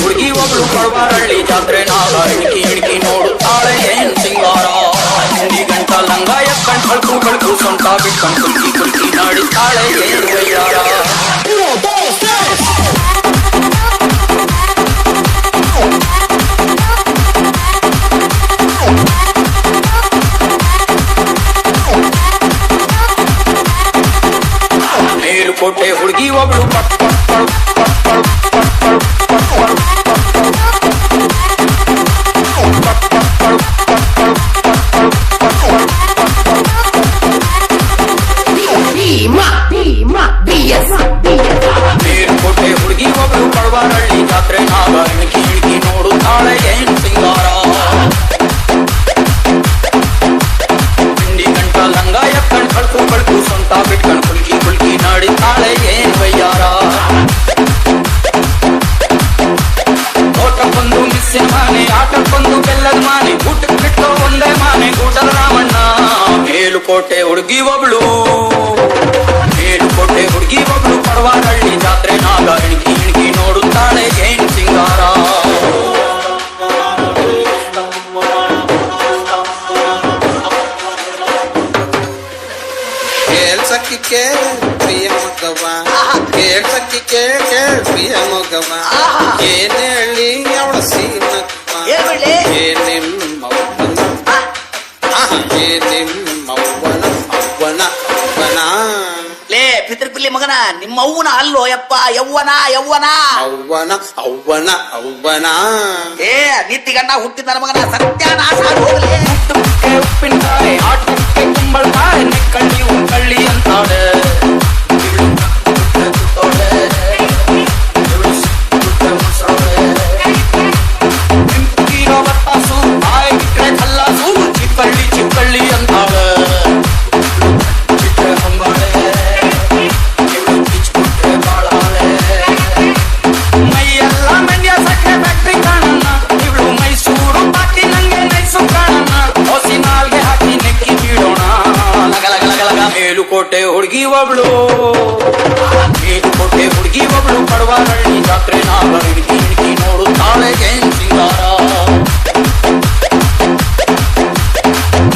ಹುಲ್ಗಿ ಒಬಳು ಕಳಬರಳ್ಳಿ ಜಾತ್ರೆ 나ಗಳಲ್ಲಿ ಕಿಣಕಿ ನೋಡು ತಾಳೆ ಹೇಂ ತಿಂಗಾರಾ ಅಂದಿ ಗಂಟಲಂಗಾಯ ಕಂಟಲ್ ಕೂಲ್ ಕೂಲ್ ಕಂಟಕ ಕಂಟಕಿ ಕಂಟಿ ನಾಡು ತಾಳೆ ಹೇಯಯ್ಯಾ ಓಡ ತಾಸೆ ಮೇರು ಪೊಟೆ ಹುಲ್ಗಿ ಒಬಳು ಕಪ್ಪಾ ಭೀಮಾ ಭೀಮ ಬಿಎಸ್ ನೀರ್ ಕೊಟ್ಟೆ ಹುಡುಗಿ ಒಬ್ಬರು ಕಳ್ವಾರಳ್ಳಿ ಜಾತ್ರೆ ನಾವರ್ಣಿಕಿ ಇಳಿಕಿ ನೋಡುತ್ತಾಳೆ ಏನ್ ಸಿಂಗಾರ ತಿಂಡಿ ಗಂಟ ಲಂಗ ಎಕ್ಕಣ್ ಕಳ್ಕು ಕಳ್ಕು ಸ್ವಂತ ಬಿಟ್ಕಣ್ ಕುಲ್ಕಿ ಕುಲ್ಕಿ ನಾಡಿದ್ದಾಳೆ ಏನ್ ಬಯ್ಯಾರ ತೋಟಕ್ಕೊಂದು ಮಿಸ್ಸಿನ ಮಾನೆ ಆಟಕ್ಕೊಂದು ಬೆಲ್ಲದ ಮಾನೆ ಊಟಕ್ಕೆ ಬಿಟ್ಟು ಒಂದೇ ಮಾನೆ ಗೂಟದ ರಾಮಣ್ಣ ಮೇಲುಕೋಟೆ ಹುಡುಗಿ ಒಬ್ಳು ಕೇಳ ಪ್ರಿಯ ಮಗವ ಕೇಳ್ಸಕ್ಕಿ ಕೇಳ ಕೇಳ ಪ್ರಿಯ ಮಗವ ಏನ್ ಹೇಳಿ ಅವಳ ಸೀನಪ್ಪ ಏನಿಮ್ಮ ಏನಿಮ್ಮ ಅವ್ವನ ಅವ್ವನ ಅವ್ವನ ಲೇ ಪಿತೃಪಿಲ್ಲಿ ಮಗನ ನಿಮ್ಮವ್ವನ ಅಲ್ಲೋ ಯಪ್ಪ ಯವ್ವನ ಯವ್ವನ ಅವ್ವನ ಅವ್ವನ ಅವ್ವನ ಏ ನಿತ್ತಿ ಗಂಡ ಹುಟ್ಟಿದ ಮಗನ ಸತ್ಯಾನಾಶ ಆಗೋಗಲೇ ಮೇಲು ಕೋಟೆ ಹುಡುಗಿ ಒಬ್ಳು ಮೇಲು ಕೋಟೆ ಹುಡುಗಿ ಒಬ್ಳು ಪಡವಾರಳ್ಳಿ ಜಾತ್ರೆ ನಾಳ ಹಿಡಿದು ಹಿಡಿದು ನೋಡುತ್ತಾಳೆ ಜೈನ್ ಸಿಂಗಾರ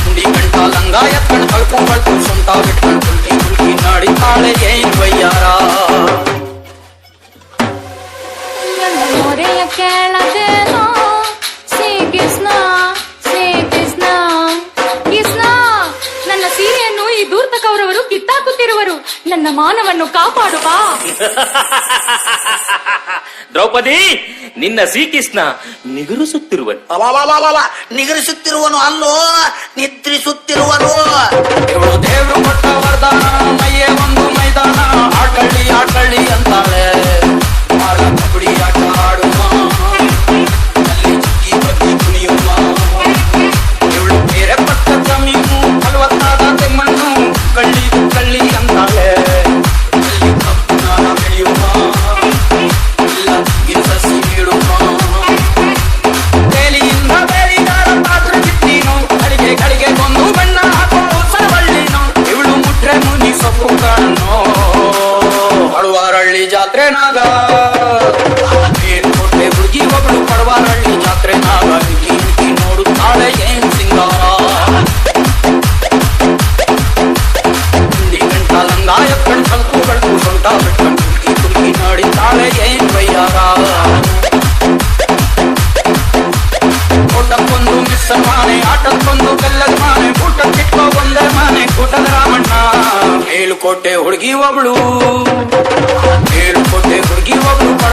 ಹುಂಡಿ ಗಂಟ ಲಂಗ ಎತ್ಕೊಂಡು ಕಳ್ಕು ಕಳ್ಕು ಸೊಂಟ ಬಿಟ್ಕೊಂಡು ಕುಲ್ಕಿ ಕುಲ್ಕಿ ನಾಡಿದ್ದಾಳೆ ನನ್ನ ಮಾನವನ್ನು ಕಾಪಾಡುವ ದ್ರೌಪದಿ ನಿನ್ನ ಶ್ರೀಕೃಷ್ಣ ನಿಗುರಿಸುತ್ತಿರುವನು ನಿಗರಿಸುತ್ತಿರುವನು ಅಲ್ಲೋ ನಿದ್ರಿಸುತ್ತಿರುವನು ದೇವರು ಕೊಟ್ಟ ಪಡವಾರಳ್ಳಿ ಜಾತ್ರೆನಾಗ ಏನು ಕೊಟ್ಟೆ ಹುಡುಗಿ ಒಬ್ಬಳು ನಳ್ಳಿ ಜಾತ್ರೆನಾಗ ಮಿಕ್ಕಿ ನೋಡುತ್ತಾಳೆ ಏನ್ ಸಿಂಗಾರ ಹುಡುಗಿ ಒಬ್ಳು